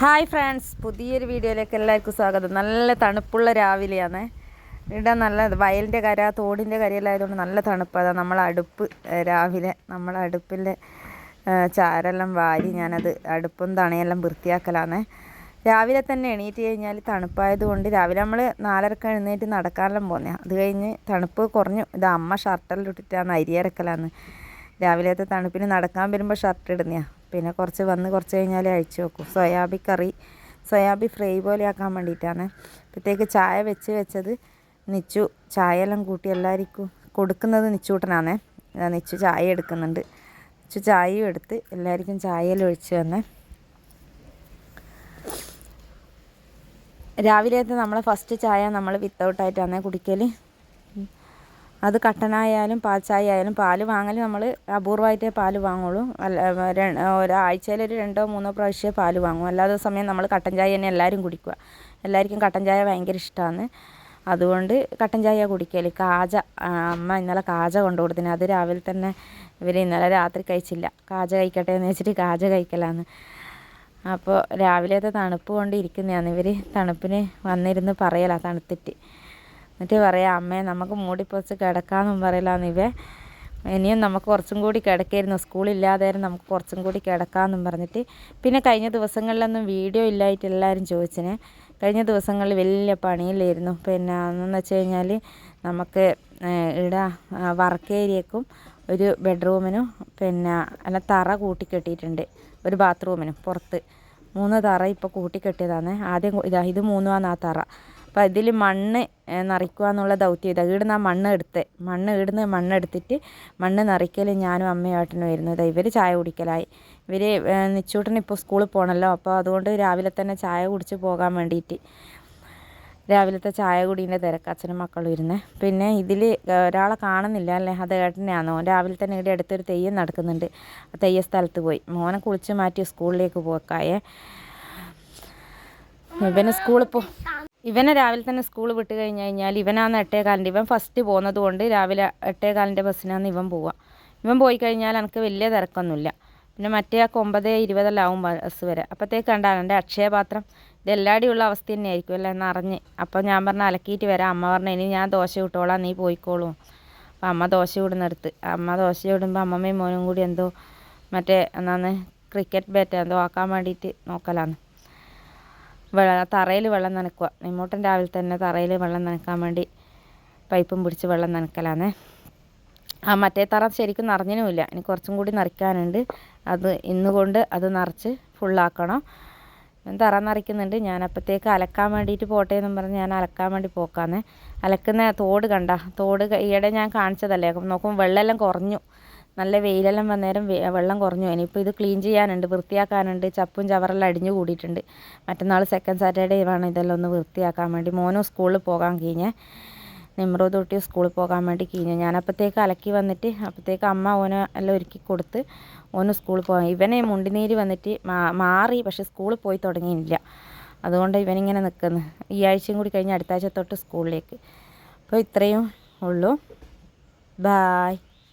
Hi friends പുതിയൊരു വീഡിയോയിലേക്ക് എല്ലാവർക്കും സ്വാഗതം. നല്ല തണുപ്പുള്ള രാവിലെയാണ്. ഇവിടെ നല്ല വയലിന്റെ കര തോടിന്റെ കരയിലായതുകൊണ്ട് നല്ല തണുപ്പാണ് നമ്മൾ അടുപ്പ് രാവിലെ നമ്മൾ അടുപ്പിന്റെ ചാരെല്ലാം വാരി ഞാനത് അടുപ്പും തണയെല്ലാം വൃത്തിയാക്കലാണ്. രാവിലെ തന്നെ എണീറ്റ് കഴിഞ്ഞാൽ തണുപ്പായതുകൊണ്ട് രാവിലെ നമ്മൾ നാലരക്ക് എഴുന്നേറ്റ് നടക്കാനെല്ലാം പോന്നെ. അത് കഴിഞ്ഞ് തണുപ്പ് കുറഞ്ഞു. ഇത് അമ്മ ഷർട്ടെല്ലാം ഇട്ടിട്ടാണ് അരിയരക്കലാണ് രാവിലത്തെ തണുപ്പിന് നടക്കാൻ വരുമ്പോൾ ഷർട്ട് ഇടുന്നതാണ് പിന്നെ കുറച്ച് വന്ന് കുറച്ച് കഴിഞ്ഞാൽ അഴിച്ചു വെക്കും. സോയാബി കറി സോയാബി ഫ്രൈ പോലെ ആക്കാൻ വേണ്ടിയിട്ടാണ്. അപ്പോഴത്തേക്ക് ചായ വെച്ച് വെച്ചത് നിച്ചു. ചായ എല്ലാം കൂട്ടി എല്ലാവർക്കും കൊടുക്കുന്നത് നിച്ചൂട്ടനാണ്. നിച്ചു ചായ എടുക്കുന്നുണ്ട്. നിച്ചു ചായയും എടുത്ത് എല്ലാവർക്കും ചായയെല്ലാം ഒഴിച്ച് തന്നെ. രാവിലത്തെ നമ്മളെ ഫസ്റ്റ് ചായ നമ്മൾ വിത്തൗട്ടായിട്ടാണ് കുടിക്കൽ അത് കട്ടനായാലും പാച്ചായി ചായ ആയാലും പാൽ വാങ്ങൽ നമ്മൾ അപൂർവമായിട്ടേ പാൽ വാങ്ങുള്ളൂ അല്ല ഒരാഴ്ചയിൽ ഒരു രണ്ടോ മൂന്നോ പ്രാവശ്യമേ പാൽ വാങ്ങൂ. അല്ലാതെ സമയം നമ്മൾ കട്ടൻ ചായ തന്നെ എല്ലാവരും കുടിക്കുക. എല്ലാവർക്കും കട്ടൻ ചായ ഭയങ്കര ഇഷ്ടമാണ് അതുകൊണ്ട് കട്ടൻ ചായ കുടിക്കൽ കാജ അമ്മ ഇന്നലെ കാജ കൊണ്ടു കൊടുത്തിന്. അത് രാവിലെ തന്നെ ഇവർ ഇന്നലെ രാത്രി കഴിച്ചില്ല. കാജ കഴിക്കട്ടെ എന്ന് വെച്ചിട്ട് കാജ കഴിക്കലാണ് അപ്പോൾ രാവിലത്തെ തണുപ്പ് കൊണ്ട് ഇരിക്കുന്നതാണ് ഇവർ തണുപ്പിന് വന്നിരുന്ന് പറയല തണുത്തിട്ട്. എന്നിട്ട് പറയാം അമ്മേ നമുക്ക് മൂടിപ്പൊച്ച് കിടക്കാമെന്നും പറയലാന്ന് ഇവ ഇനിയും നമുക്ക് കുറച്ചും കൂടി കിടക്കായിരുന്നു. സ്കൂളില്ലാതായിരുന്നു. നമുക്ക് കുറച്ചും കൂടി കിടക്കാമെന്നും പറഞ്ഞിട്ട് പിന്നെ കഴിഞ്ഞ ദിവസങ്ങളിലൊന്നും വീഡിയോ ഇല്ലായിട്ട് എല്ലാവരും ചോദിച്ചിന്. കഴിഞ്ഞ ദിവസങ്ങളിൽ വലിയ പണിയിലായിരുന്നു പിന്നെ അന്നെന്ന് വെച്ച് കഴിഞ്ഞാൽ നമുക്ക് ഇവിടെ വർക്ക് ഏരിയക്കും ഒരു ബെഡ്റൂമിനും പിന്നെ അല്ല തറ കൂട്ടിക്കെട്ടിയിട്ടുണ്ട്. ഒരു ബാത്റൂമിനും പുറത്ത്. മൂന്ന് തറ ഇപ്പോൾ കൂട്ടിക്കെട്ടിയതാണ്. ആദ്യം ഇതാ ഇത് മൂന്നുമാണ് ആ തറ. അപ്പോൾ ഇതിൽ മണ്ണ് നിറയ്ക്കുക എന്നുള്ള ദൗത്യം ഇതാ ഇവിടുന്ന് ആ മണ്ണ് എടുത്ത് മണ്ണ് ഇവിടുന്ന് മണ്ണ് എടുത്തിട്ട് മണ്ണ് നിറയ്ക്കൽ ഞാനും അമ്മയും ഏട്ടനും ആയിരുന്നു. ഇതാ ഇവർ ചായ കുടിക്കലായി. ഇവർ നിച്ചൂട്ടൻ ഇപ്പോൾ സ്കൂളിൽ പോകണമല്ലോ അപ്പോൾ അതുകൊണ്ട് രാവിലെ തന്നെ ചായ കുടിച്ച് പോകാൻ വേണ്ടിയിട്ട് രാവിലത്തെ ചായ കുടീന്റെ തിരക്ക് അച്ഛനും മക്കളും ഇരുന്ന്. പിന്നെ ഇതിൽ ഒരാളെ കാണുന്നില്ല അല്ലേ? അത് ഏട്ടനെയാണോ രാവിലെ തന്നെ ഇവിടെ അടുത്തൊരു തെയ്യം നടക്കുന്നുണ്ട്. ആ തെയ്യ സ്ഥലത്ത് പോയി. മോനെ കുളിച്ച് മാറ്റി സ്കൂളിലേക്ക് പോക്കായേ. ഇവന് സ്കൂളിൽ പോ ഇവനെ രാവിലെ തന്നെ സ്കൂൾ വിട്ട് കഴിഞ്ഞ് കഴിഞ്ഞാൽ ഇവനാണ് എട്ടേകാലിന്റെ ഇവൻ ഫസ്റ്റ് പോകുന്നത് കൊണ്ട് രാവിലെ എട്ടേകാലിന്റെ ബസ്സിനാണ് ഇവൻ പോവുക ഇവൻ പോയി കഴിഞ്ഞാൽ എനിക്ക് വലിയ തിരക്കൊന്നുമില്ല. പിന്നെ മറ്റേ ആൾക്ക് ഒമ്പത് ഇരുപതെല്ലാം ആവും ബസ് വരെ. അപ്പോഴത്തേക്ക് കണ്ടാണ് എന്റെ അക്ഷയപാത്രം. ഇത് എല്ലാവരുടെയും ഉള്ള അവസ്ഥ തന്നെയായിരിക്കും അല്ലേ എന്നറിഞ്ഞ് അപ്പോൾ ഞാൻ പറഞ്ഞ അലക്കിയിട്ട് വരാം. അമ്മ പറഞ്ഞു ഇനി ഞാൻ ദോശ വിട്ടോളാം നീ പോയിക്കോളൂ. അപ്പോൾ അമ്മ ദോശ ഇടുന്നെടുത്ത് അമ്മ ദോശ ഇടുമ്പോൾ അമ്മമ്മയും മോനും കൂടി എന്തോ മറ്റേ എന്നാന്ന് ക്രിക്കറ്റ് ബാറ്റ് എന്തോ ആക്കാൻ വേണ്ടിയിട്ട് നോക്കലാന്ന്. വെള്ള തറയിൽ വെള്ളം നനക്കുക. നിമ്മൂട്ടൻ രാവിലെ തന്നെ തറയിൽ വെള്ളം നനക്കാൻ വേണ്ടി പൈപ്പും പിടിച്ച് വെള്ളം നനക്കലാന്നേ. ആ മറ്റേ തറ ശരിക്കും നിറഞ്ഞിനുമില്ല. ഇനി കുറച്ചും കൂടി നിറയ്ക്കാനുണ്ട്. അത് ഇന്നുകൊണ്ട് അത് നിറച്ച് ഫുള്ളാക്കണം തറ നിറയ്ക്കുന്നുണ്ട്. ഞാൻ അപ്പോഴത്തേക്ക് അലക്കാൻ വേണ്ടിയിട്ട് പോട്ടെ എന്നും പറഞ്ഞ് ഞാൻ അലക്കാൻ വേണ്ടി പോക്കാന്നേ. അലക്കുന്ന തോട് കണ്ട തോട് ഈയിടെ ഞാൻ കാണിച്ചതല്ലേ? നോക്കുമ്പോൾ വെള്ളമെല്ലാം കുറഞ്ഞു. നല്ല വെയിലെല്ലാം വന്നേരം വെള്ളം കുറഞ്ഞു. ഇനിയിപ്പോൾ ഇത് ക്ലീൻ ചെയ്യാനുണ്ട് വൃത്തിയാക്കാനുണ്ട്. ചപ്പും ചവറെല്ലാം അടിഞ്ഞു കൂടിയിട്ടുണ്ട്. മറ്റന്നാൾ സെക്കൻഡ് സാറ്റർഡേ വേണം ഇതെല്ലാം ഒന്ന് വൃത്തിയാക്കാൻ വേണ്ടി മോനും സ്കൂളിൽ പോകാൻ കഴിഞ്ഞേ നിമ്രോ തൊട്ടി സ്കൂളിൽ പോകാൻ വേണ്ടി കഴിഞ്ഞു ഞാനപ്പോഴത്തേക്ക് അലക്കി വന്നിട്ട് അപ്പോഴത്തേക്ക് അമ്മ ഓന് എല്ലാം ഒരുക്കി കൊടുത്ത് ഓന് സ്കൂളിൽ പോകാൻ ഇവനെ മുണ്ടിനീര് വന്നിട്ട് മാറി പക്ഷെ സ്കൂളിൽ പോയി തുടങ്ങിയില്ല. അതുകൊണ്ട് ഇവനിങ്ങനെ നിൽക്കുന്നു ഈ ആഴ്ചയും കൂടി കഴിഞ്ഞ് അടുത്ത ആഴ്ച തൊട്ട് സ്കൂളിലേക്ക് അപ്പോൾ ഇത്രയും ഉള്ളൂ. ബായ്